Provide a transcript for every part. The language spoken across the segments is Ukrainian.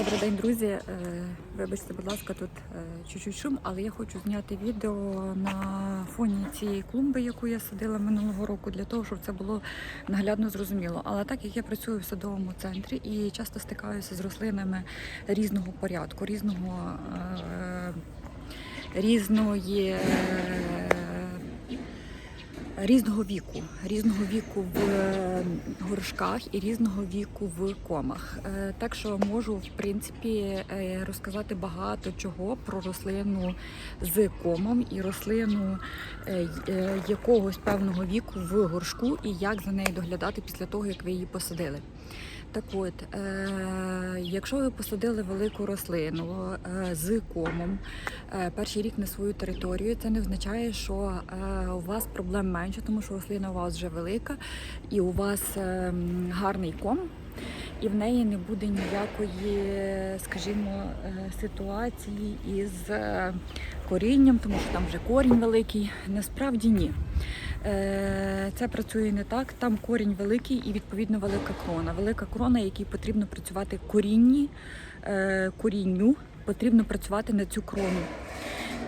Добрий день, друзі. Е, Вибачте, будь ласка, тут е, чуть-чуть шум, але я хочу зняти відео на фоні цієї клумби, яку я садила минулого року, для того, щоб це було наглядно зрозуміло. Але так як я працюю в садовому центрі і часто стикаюся з рослинами різного порядку, різного е, різної. Різного віку, різного віку в е, горшках і різного віку в комах. Е, Так що можу в принципі е, розказати багато чого про рослину з комом і рослину якогось певного віку в горшку і як за нею доглядати після того, як ви її посадили. Так от, якщо ви посадили велику рослину з комом перший рік на свою територію, це не означає, що у вас проблем менше, тому що рослина у вас вже велика і у вас е, гарний ком. І в неї не буде ніякої, скажімо, е, ситуації із е, корінням, тому що там вже корінь великий. Насправді ні. Е, Це працює не так. Там корінь великий і відповідно велика крона. Велика крона, якій потрібно працювати корінні, корінню, потрібно працювати на цю крону.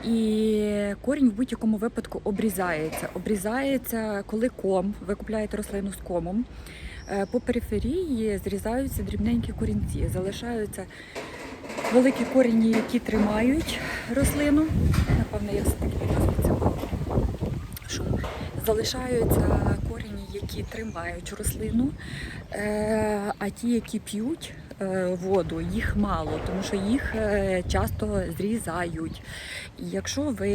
І корінь в будь-якому випадку обрізається. Обрізається, коли ком, ви купляєте рослину з комом. е, По периферії зрізаються дрібненькі корінці, залишаються великі корені, які тримають рослину. Напевно, я все-таки шум. Залишаються корені, які тримають рослину, е, а ті, які п'ють воду, їх мало, тому що їх е, часто зрізають. І якщо ви,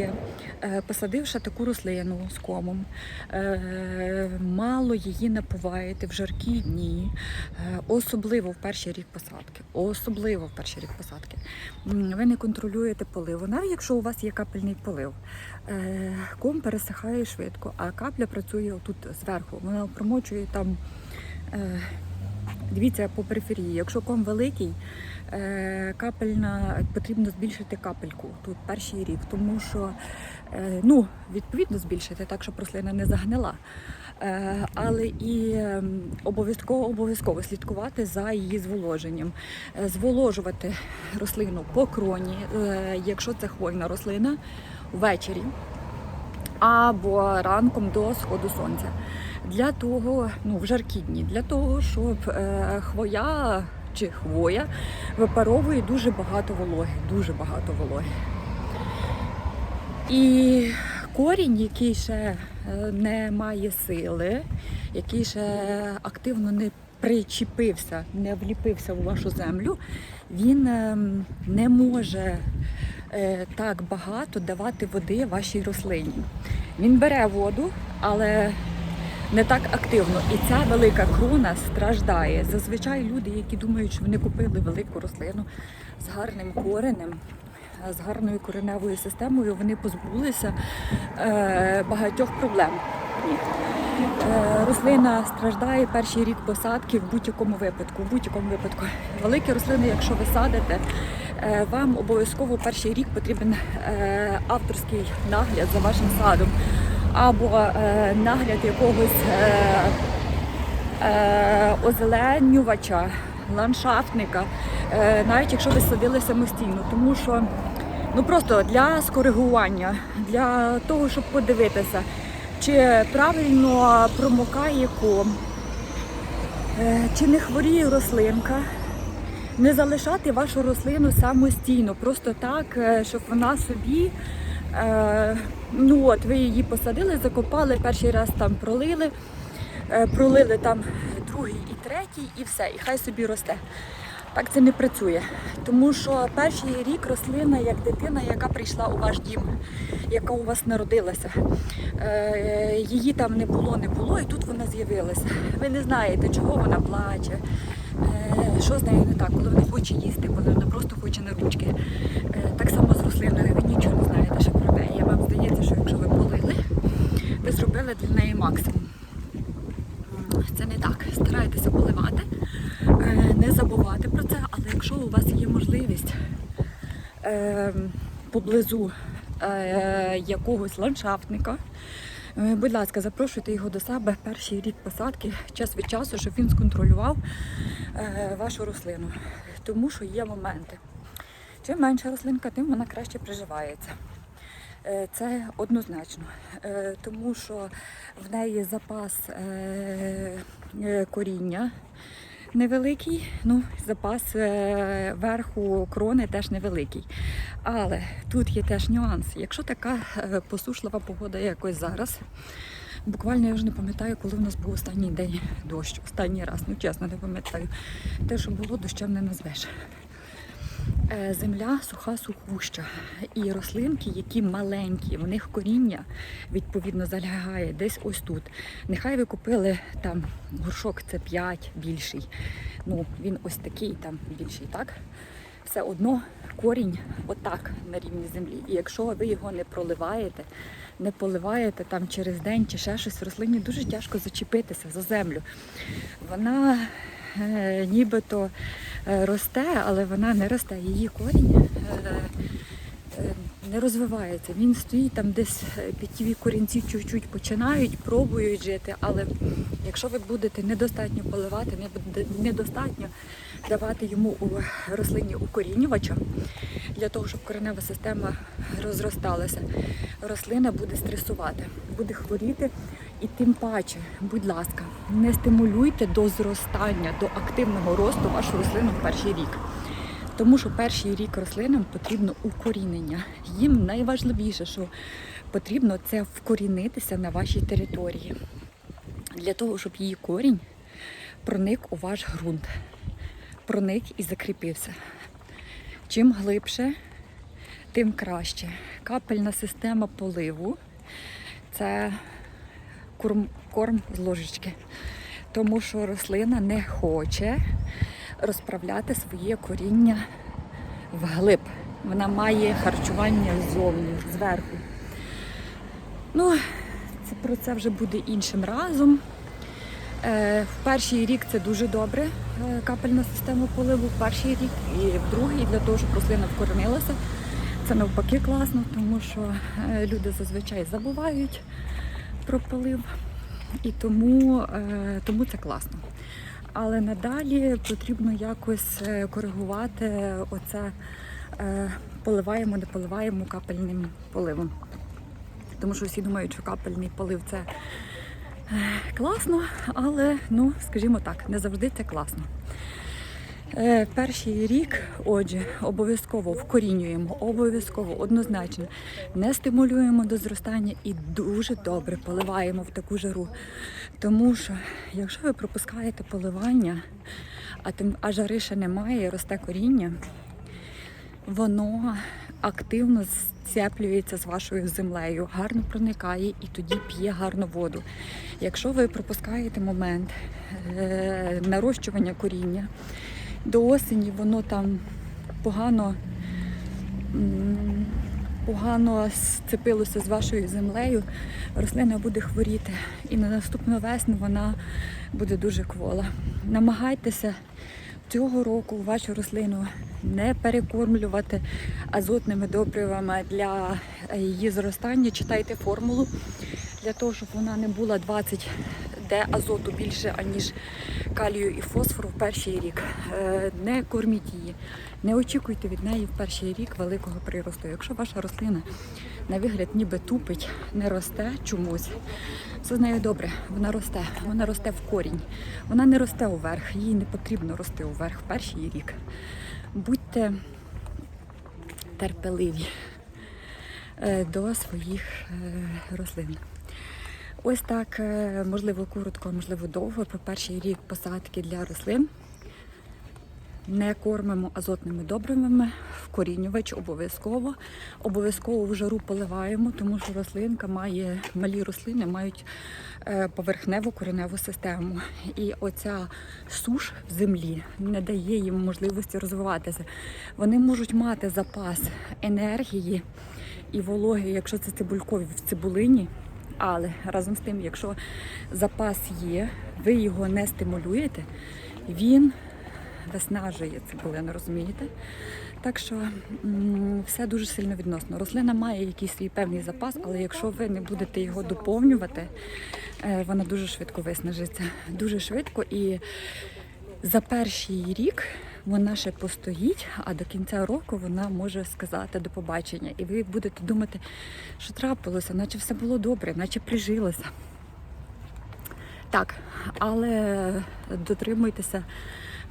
е, посадивши таку рослину з комом, е, мало її напуваєте в жаркі дні, е, особливо в перший рік посадки, особливо в перший рік посадки, ви не контролюєте поливу, навіть якщо у вас є капельний полив. Е, Ком пересихає швидко, а капля працює тут зверху. Вона промочує там. Дивіться по периферії. Якщо ком великий, е, капельна потрібно збільшити капельку тут перший рік, тому що е, ну, відповідно збільшити так, щоб рослина не загнила. Е, Але і ем, обов'язково обов'язково слідкувати за її зволоженням, зволожувати рослину по кроні, якщо це хвойна рослина, ввечері або ранком до сходу сонця. Для того, ну в жаркі дні, для того, щоб е, хвоя чи хвоя випаровує дуже багато вологи, дуже багато вологи. І корінь, який ще е, не має сили, який ще активно не причепився, не вліпився у вашу землю, він ем, не може е, так багато давати води вашій рослині. Він бере воду, але не так активно. І ця велика крона страждає. Зазвичай люди, які думають, що вони купили велику рослину з гарним коренем, з гарною кореневою системою, вони позбулися е, багатьох проблем. Е, Рослина страждає перший рік посадки в будь-якому випадку. В будь-якому випадку. Великі рослини, якщо ви садите, е, вам обов'язково перший рік потрібен е, авторський нагляд за вашим садом або е, нагляд якогось е, е, озеленювача, ландшафтника, навіть якщо ви садили самостійно, тому що ну просто для скоригування, для того, щоб подивитися, чи правильно промокає ком, чи не хворіє рослинка. Не залишати вашу рослину самостійно, просто так, щоб вона собі, ну от, ви її посадили, закопали, перший раз там пролили, е, пролили там другий і третій, і все, і хай собі росте. Так це не працює. Тому що перший рік рослина як дитина, яка прийшла у ваш дім, яка у вас народилася. Е, Її там не було, не було, і тут вона з'явилася. Ви не знаєте, чого вона плаче, е, що з нею не так, коли вона хоче їсти, коли вона просто хоче на ручки. Е, Так само з рослиною, ви нічого не знаєте ще про неї. Вам здається, що якщо ви полили, ви зробили для неї максимум. Це не так. Старайтеся поливати, е, не забувати про це, але якщо у вас є можливість е, поблизу е, якогось ландшафтника, Е, Будь ласка, запрошуйте його до себе перший рік посадки, час від часу, щоб він сконтролював е, вашу рослину. Тому що є моменти. Чим менша рослинка, тим вона краще приживається. Е, Це однозначно, тому що в неї запас коріння невеликий, ну, запас е, верху крони теж невеликий. Але тут є теж нюанс. Якщо така е, посушлива погода, як ось зараз, буквально я вже не пам'ятаю, коли в нас був останній день дощ, останній раз, ну чесно, не пам'ятаю. Те, що було, дощем не назвеш. Е, Земля суха сухуща. І рослинки, які маленькі, в них коріння відповідно залягає десь ось тут. Нехай ви купили там горшок, це 5 більший. Ну, він ось такий там більший, так? Все одно корінь отак на рівні землі. І якщо ви його не проливаєте, не поливаєте там через день чи ще щось, рослині дуже тяжко зачепитися за землю. Вона нібито е, росте, але вона не росте. Її корінь е, е, не розвивається. Він стоїть там десь е, п'ятіві корінці чуть-чуть починають, пробують жити, але якщо ви будете недостатньо поливати, недостатньо давати йому у рослині укорінювача для того, щоб коренева система розросталася, рослина буде стресувати, буде хворіти. І тим паче, будь ласка, не стимулюйте до зростання, до активного росту вашу рослину в перший рік. Тому що перший рік рослинам потрібно укорінення. Їм найважливіше, що потрібно це вкорінитися на вашій території. Для того, щоб її корінь проник у ваш ґрунт, проник і закріпився. Чим глибше, тим краще. Капельна система поливу це корм, корм з ложечки. Тому що рослина не хоче розправляти своє коріння вглиб. Вона має харчування ззовні, зверху. Ну, це, про це вже буде іншим разом. Е, в перший рік це дуже добре, капельна система поливу. В перший рік і в другий для того, щоб рослина вкоренилася. Це навпаки класно, тому що е, люди зазвичай забувають про полив. І тому, е, тому це класно. Але надалі потрібно якось е, коригувати оце е, поливаємо, не поливаємо капельним поливом. Тому що всі думають, що капельний полив це е, класно, але ну, скажімо так, не завжди це класно. Е, Перший рік, отже, обов'язково вкорінюємо, обов'язково однозначно не стимулюємо до зростання і дуже добре поливаємо в таку жару. Тому що, якщо ви пропускаєте поливання, а тим а жари ще немає, росте коріння, воно активно зцеплюється з вашою землею, гарно проникає і тоді п'є гарну воду. Якщо ви пропускаєте момент е, нарощування коріння, до осені воно там погано, погано сцепилося з вашою землею, рослина буде хворіти. І на наступну весну вона буде дуже квола. Намагайтеся цього року вашу рослину не перекормлювати азотними добривами для її зростання. Читайте формулу для того, щоб вона не була 20 де азоту більше, аніж калію і фосфору в перший рік. Е, Не корміть її, не очікуйте від неї в перший рік великого приросту. Якщо ваша рослина на вигляд ніби тупить, не росте чомусь, все з нею добре, вона росте, вона росте в корінь, вона не росте уверх, їй не потрібно рости уверх в перший рік. Будьте терпеливі е, до своїх е, рослин. Ось так, е, можливо, коротко, можливо, довго про перший рік посадки для рослин. Не кормимо азотними добривами, вкорінювач обов'язково. Обов'язково в жару поливаємо, тому що рослинка має, малі рослини мають е, поверхневу кореневу систему. І оця суш в землі не дає їм можливості розвиватися. Вони можуть мати запас енергії і вологи, якщо це цибулькові в цибулині. Але разом з тим, якщо запас є, ви його не стимулюєте, він виснажує цибулину, розумієте? Так що все дуже сильно відносно. Рослина має якийсь свій певний запас, але якщо ви не будете його доповнювати, е, вона дуже швидко виснажиться. Дуже швидко і за перший рік вона ще постоїть, а до кінця року вона може сказати до побачення. І ви будете думати, що трапилося, наче все було добре, наче прижилося. Так, але дотримуйтеся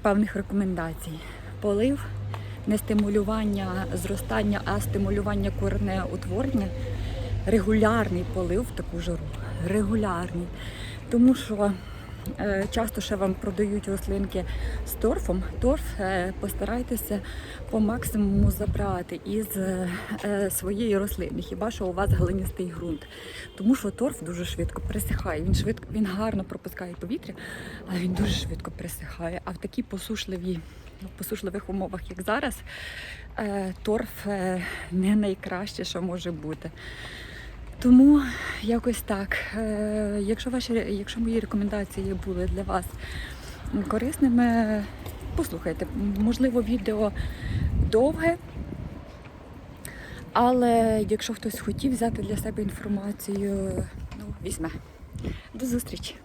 певних рекомендацій. Полив, не стимулювання зростання, а стимулювання кореневого утворення. Регулярний полив в таку жару. Регулярний. Тому що часто ще вам продають рослинки з торфом. Торф е, постарайтеся по максимуму забрати із е, е, своєї рослини. Хіба що у вас глинистий ґрунт. Тому що торф дуже швидко присихає. Він швидко він гарно пропускає повітря, але він дуже швидко присихає. А в такій посушливій, в посушливих умовах, як зараз, е, торф е, не найкраще, що може бути. Тому якось так. Е, Якщо ваші, якщо мої рекомендації були для вас корисними, послухайте. Можливо, відео довге. Але якщо хтось хотів взяти для себе інформацію, ну, візьме. До зустрічі!